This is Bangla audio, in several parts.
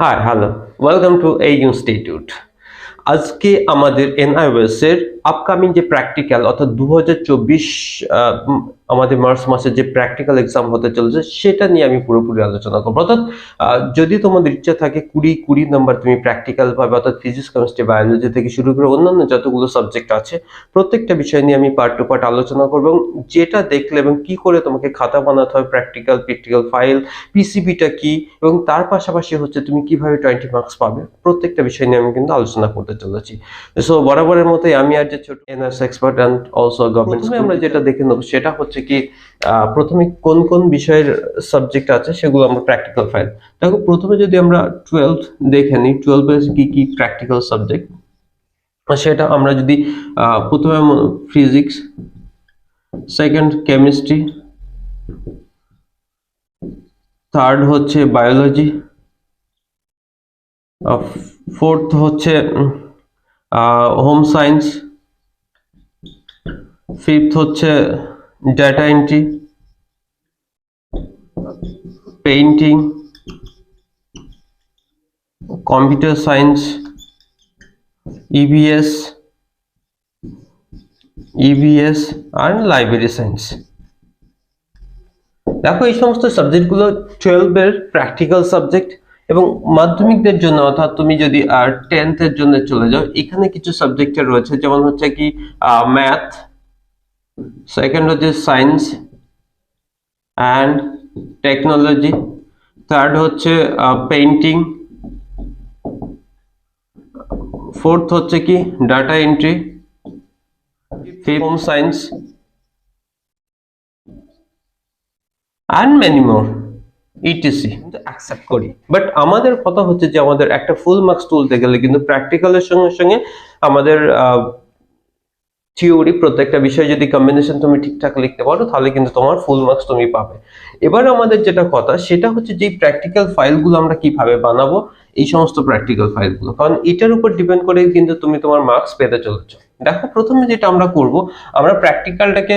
হাই হ্যালো ওয়েলকাম টু এই ইনস্টিটিউট আজকে আমাদের এনআইওএস এর আপকামিং যে প্র্যাকটিক্যাল অর্থাৎ দু হাজার চব্বিশ আমাদের মার্চ মাসের যে প্র্যাকটিক্যাল এক্সাম হতে চলেছে, সেটা নিয়ে আমি পুরোপুরি আলোচনা করব। অর্থাৎ যদি তোমাদের ইচ্ছা থাকে, কুড়ি কুড়ি নাম্বার তুমি প্র্যাকটিক্যাল পাবে, অর্থাৎ ফিজিক্স কেমিস্ট্রি বায়োলজি থেকে শুরু করে অন্যান্য যতগুলো সাবজেক্ট আছে, প্রত্যেকটা বিষয় নিয়ে আমি পার্ট টু পার্ট আলোচনা করব এবং যেটা দেখলে এবং কি করে তোমাকে খাতা বানাতে হয় প্র্যাকটিক্যাল প্র্যাকটিক্যাল ফাইল পিসিবিটা কি, এবং তার পাশাপাশি হচ্ছে তুমি কীভাবে টোয়েন্টি মার্কস পাবে, প্রত্যেকটা বিষয় নিয়ে আমি কিন্তু আলোচনা করতে চলেছি। সো বরাবরের মতোই আমি আর যে ছোট এনআরস এক্সপার্ট অ্যান্ড অলসো গভর্নমেন্ট আমরা যেটা দেখে নেব সেটা হচ্ছে কি প্রথমে কোন কোন বিষয়ের সাবজেক্ট আছে সেগুলো আমরা প্র্যাকটিক্যাল ফাইল দেখো প্রথমে যদি আমরা টুয়েলভ দেখে নিই টুয়েলভের কি কি প্র্যাকটিক্যাল সাবজেক্ট সেটা আমরা যদি প্রথমে ফিজিক্স সেকেন্ড কেমিস্ট্রি থার্ড হচ্ছে বায়োলজি ফোর্থ হচ্ছে হোম সায়েন্স ফিফথ হচ্ছে data entry painting computer science EVS EVS আর লাইব্রেরি সায়েন্স দেখো এই সমস্ত সাবজেক্টগুলো টুয়েলভের প্র্যাকটিক্যাল সাবজেক্ট এবং মাধ্যমিকদের জন্য, অর্থাৎ তুমি যদি আর টেন্থের জন্য চলে যাও, এখানে কিছু সাবজেক্টের রয়েছে, যেমন হচ্ছে কি ম্যাথ সেকেন্ড হচ্ছে সায়েন্স অ্যান্ড টেকনোলজি থার্ড হচ্ছে পেইন্টিং ফোর্থ হচ্ছে কি? Data entry fifth home science and many more etc কিন্তু অ্যাকসেপ্ট করি। বাট আমাদের কথা হচ্ছে যে আমাদের একটা ফুল মার্কস তুলতে গেলে কিন্তু প্র্যাকটিক্যালের সঙ্গে সঙ্গে আমাদের থিওরি প্রত্যেকটা বিষয় যদি কম্বিনেশন তুমি ঠিকঠাক লিখতে পারো, তাহলে কিন্তু তোমার ফুল মার্কস তুমি পাবে। এবার আমাদের যেটা কথা, সেটা হচ্ছে যে প্র্যাকটিক্যাল ফাইলগুলো আমরা কীভাবে বানাবো, এই সমস্ত প্র্যাকটিক্যাল ফাইলগুলো কারণ এটার উপর ডিপেন্ড করে কিন্তু তুমি তোমার মার্কস পেতে চলেছো। দেখো, প্রথমে যেটা আমরা করব, আমরা প্র্যাকটিক্যালটাকে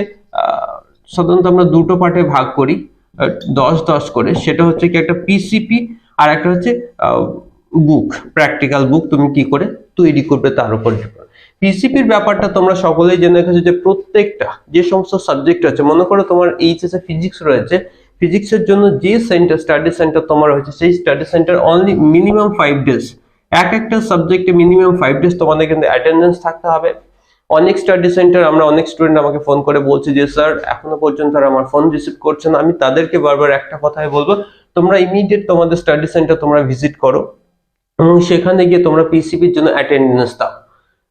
সাধারণত আমরা দুটো পার্টে ভাগ করি দশ দশ করে। সেটা হচ্ছে কি একটা পিসিপি আর একটা হচ্ছে বুক প্র্যাকটিক্যাল বুক তুমি কি করে তৈরি করবে তার উপর পিসিপির ব্যাপারটা তোমরা সকলেই জেনে রেখেছো যে প্রত্যেকটা যে সমস্ত সাবজেক্ট আছে মনে করো তোমার এইচএস এ ফিজিক্স রয়েছে ফিজিক্সের জন্য যে সেন্টার স্টাডি সেন্টার তোমার রয়েছে সেই study centre only minimum five days এক একটা সাবজেক্টে মিনিমাম ফাইভ ডেজ তোমাদের কিন্তু অ্যাটেন্ডেন্স থাকতে হবে। অনেক স্টাডি সেন্টার আমরা, অনেক স্টুডেন্ট আমাকে ফোন করে বলছে যে স্যার এখনও পর্যন্ত আমার ফোন রিসিভ করছে না। আমি তাদেরকে বারবার একটা কথাই বলব, তোমরা ইমিডিয়েট তোমাদের স্টাডি সেন্টার তোমরা ভিজিট করো এবং সেখানে গিয়ে তোমরা পিসিপির জন্য অ্যাটেন্ডেন্স দাও।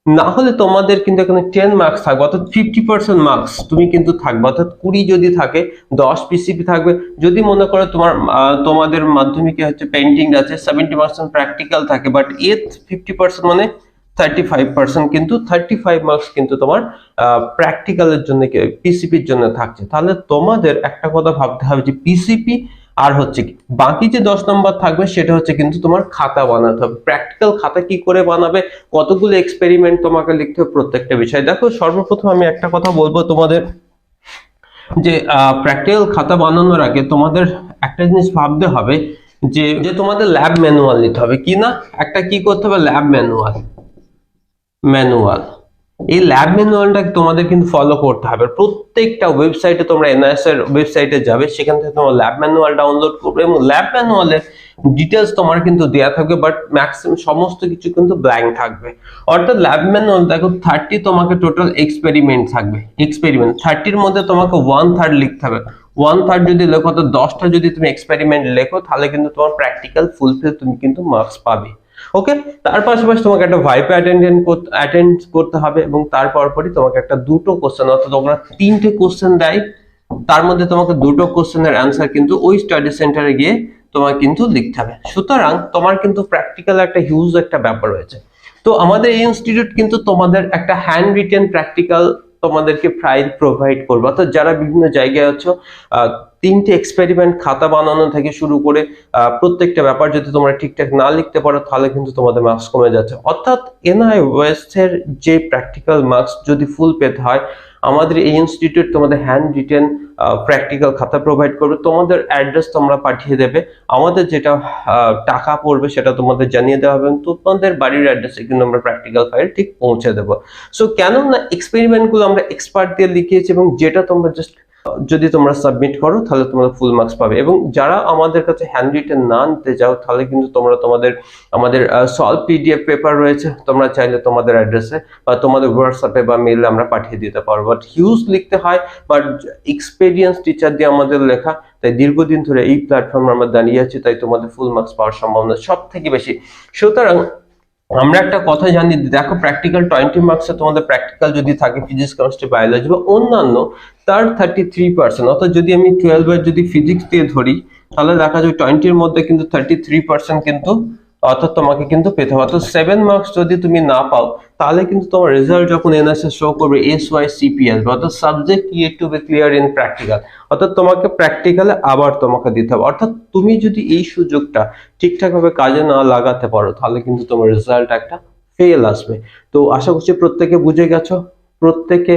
না হলে তোমাদের কিন্তু এখানে টেন মার্কস থাকবে, অর্থাৎ ফিফটি পার্সেন্ট মার্কস তুমি কিন্তু থাকবে। অর্থাৎ কুড়ি যদি থাকে, দশ পিসিপি থাকবে। যদি মনে করো তোমার তোমাদের মাধ্যমিকে হচ্ছে পেন্টিং আছে সেভেন্টি পার্সেন্ট প্র্যাকটিক্যাল থাকে বাট এথ ফিফটি পার্সেন্ট মানে থার্টি ফাইভ পার্সেন্ট কিন্তু থার্টি ফাইভ মার্কস কিন্তু তোমার প্র্যাকটিক্যালের জন্য পিসিপির জন্য থাকছে। তাহলে তোমাদের একটা কথা ভাবতে হবে যে পিসিপি আর হচ্ছে কি, বাকি যে দশ নম্বর থাকবে সেটা হচ্ছে কিন্তু তোমার খাতা বানাতে হবে। প্র্যাকটিক্যাল খাতা কি করে বানাবে, কতগুলো এক্সপেরিমেন্ট তোমাকে লিখতে হবে প্রত্যেকটা বিষয়। দেখো, সর্বপ্রথম আমি একটা কথা বলব তোমাদের, যে প্র্যাকটিক্যাল খাতা বানানোর আগে তোমাদের একটা জিনিস ভাবতে হবে, যে যে তোমাদের ল্যাব ম্যানুয়াল নিতে হবে। কি না? একটা কি করতে হবে? ল্যাব ম্যানুয়াল ম্যানুয়াল এই ল্যাব ম্যানুয়ালটা তোমাদের কিন্তু ফলো করতে হবে। প্রত্যেকটা ওয়েবসাইটে তোমরা এনআইএস এর ওয়েবসাইটে যাবে, সেখান থেকে তোমার ল্যাব ম্যানুয়াল ডাউনলোড করবে এবং ল্যাব ম্যানুয়ালের ডিটেলস তোমার কিন্তু দেওয়া থাকবে বাট ম্যাক্সিমাম সমস্ত কিছু কিন্তু ব্ল্যাঙ্ক থাকবে। অর্থাৎ ল্যাব ম্যানুয়াল দেখো থার্টি তোমাকে টোটাল এক্সপেরিমেন্ট থাকবে। এক্সপেরিমেন্ট থার্টির মধ্যে তোমাকে ওয়ান থার্ড লিখতে হবে। ওয়ান থার্ড যদি লেখো, তো দশটা যদি তুমি এক্সপেরিমেন্ট লেখো, তাহলে কিন্তু তোমার প্র্যাকটিক্যাল ফুলফিল তুমি কিন্তু মার্কস পাবে। ওকে তার পাশাপাশি তোমাকে একটা ভাইপে অ্যাটেন্ডেন্ট অ্যাটেন্ড করতে হবে এবং তারপর পরই তোমাকে একটা দুটো কোশ্চেন অর্থাৎ তোমরা তিনটে কোশ্চেন দেয়। তার মধ্যে তোমাকে দুটো কোশ্চেনের অ্যান্সার কিন্তু ওই স্টাডি সেন্টারে গিয়ে তোমার কিন্তু লিখতে হবে। সুতরাং তোমার কিন্তু প্র্যাকটিক্যাল একটা হিউজ একটা ব্যাপার রয়েছে। তো আমাদের এই ইনস্টিটিউট কিন্তু তোমাদের একটা হ্যান্ড রিটেন প্র্যাকটিক্যাল তোমাদেরকে ফাইল প্রোভাইড করবে। অর্থাৎ যারা বিভিন্ন জায়গায় আছো তিনটে এক্সপেরিমেন্ট খাতা বানানো থেকে শুরু করে প্রত্যেকটা ব্যাপার যদি তোমরা ঠিকঠাক না লিখতে পারো, তাহলে কিন্তু তোমাদের মার্কস কমে যাচ্ছে। অর্থাৎ এনআই ওয়েস্টের যে প্র্যাকটিক্যাল মার্কস যদি ফুল পেতে হয়, আমাদের এই ইনস্টিটিউট তোমাদের হ্যান্ড রিটেন প্র্যাকটিক্যাল খাতা প্রোভাইড করবে। তোমাদের অ্যাড্রেস তোমরা পাঠিয়ে দেবে। আমাদের যেটা টাকা পড়বে সেটা তোমাদের জানিয়ে দেওয়া হবে তোমাদের বাড়ির অ্যাড্রেসে কিন্তু আমরা প্র্যাকটিক্যাল ফাইল ঠিক পৌঁছে দেবো। সো কেন না এক্সপেরিমেন্টগুলো আমরা এক্সপার্ট দিয়ে লিখিয়েছি এবং যেটা তোমরা জাস্ট যদি তোমরা সাবমিট করো, তাহলে তোমরা ফুল মার্কস পাবে। এবং যারা আমাদের কাছে হ্যান্ড রিটেন না নিতে যাও, তাহলে কিন্তু তোমরা তোমাদের, আমাদের সলভ পিডিএফ পেপার রয়েছে, তোমরা চাইলে তোমাদের অ্যাড্রেসে বা তোমাদের হোয়াটসঅ্যাপে বা মেইলে আমরা পাঠিয়ে দিতে পারব। বাট হিউজ লিখতে হয় বাট এক্সপেরিয়েন্স টিচার দিয়ে আমাদের লেখা, তাই দীর্ঘদিন ধরে এই প্ল্যাটফর্মে আমরা দাঁড়িয়ে আছি, তাই তোমাদের ফুল মার্কস পাওয়ার সম্ভাবনা সব থেকে বেশি। সুতরাং আমরা একটা কথা জানি, দেখো প্র্যাকটিক্যাল টোয়েন্টি মার্কসে তোমাদের প্র্যাকটিক্যাল যদি থাকে ফিজিক্স কেমিস্ট্রি বায়োলজি বা অন্যান্য, তার থার্টি থ্রি পার্সেন্ট অর্থাৎ যদি আমি টুয়েলভের যদি ফিজিক্স দিয়ে ধরি, তাহলে দেখা যায় টোয়েন্টির মধ্যে কিন্তু থার্টি থ্রি পার্সেন্ট কিন্তু অর্থাৎ তোমাকে কিন্তু পেতে হবে। অর্থাৎ সেভেন মার্কস যদি তুমি না পাও, তাহলে কিন্তু তোমার রেজাল্ট যখন এনএসএ শো করবে এস ওয়াই সিপিএস অর্থাৎ subject yet to be clear in practical অর্থাৎ তোমাকে প্র্যাকটিক্যালে আবার তোমাকে দিতে হবে। অর্থাৎ তুমি যদি এই সুযোগটা ঠিকঠাকভাবে কাজে না লাগাতে পারো, তাহলে কিন্তু তোমার রেজাল্ট একটা ফেল আসবে। তো আশা করছি প্রত্যেকে বুঝে গেছো। প্রত্যেকে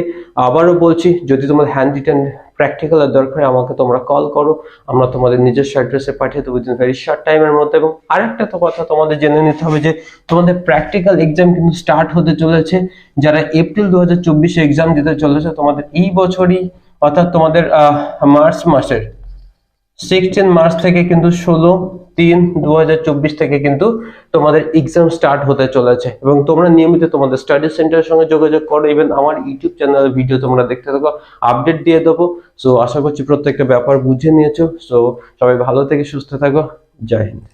আবারও বলছি, যদি তোমার হ্যান্ড রিটেন প্র্যাকটিক্যালের দরকার আমাকে তোমরা কল করো, আমরা তোমাদের নিজস্ব অ্যাড্রেসে পাঠিয়ে দেবো উইদিন ভেরি শর্ট টাইমের মধ্যে। এবং আরেকটা তো কথা তোমাদের জেনে নিতে হবে যে, তোমাদের প্র্যাকটিক্যাল এক্সাম কিন্তু স্টার্ট হতে চলেছে। যারা এপ্রিল দু হাজার চব্বিশে এক্সাম দিতে চলেছে, তোমাদের এই বছরই, অর্থাৎ তোমাদের মার্চ মাসের সিক্সটিন মার্চ থেকে কিন্তু ষোলো তিন দু থেকে কিন্তু তোমাদের এক্সাম স্টার্ট হতে চলেছে। এবং তোমরা নিয়মিত তোমাদের স্টাডি সেন্টারের সঙ্গে যোগাযোগ করো। ইভেন আমার ইউটিউব চ্যানেলের ভিডিও তোমরা দেখতে থাকো। আপডেট দিয়ে দেবো। সো আশা করছি প্রত্যেকটা ব্যাপার বুঝে নিয়েছো। সো সবাই ভালো থেকে সুস্থ থাকো। জয় হিন্দ।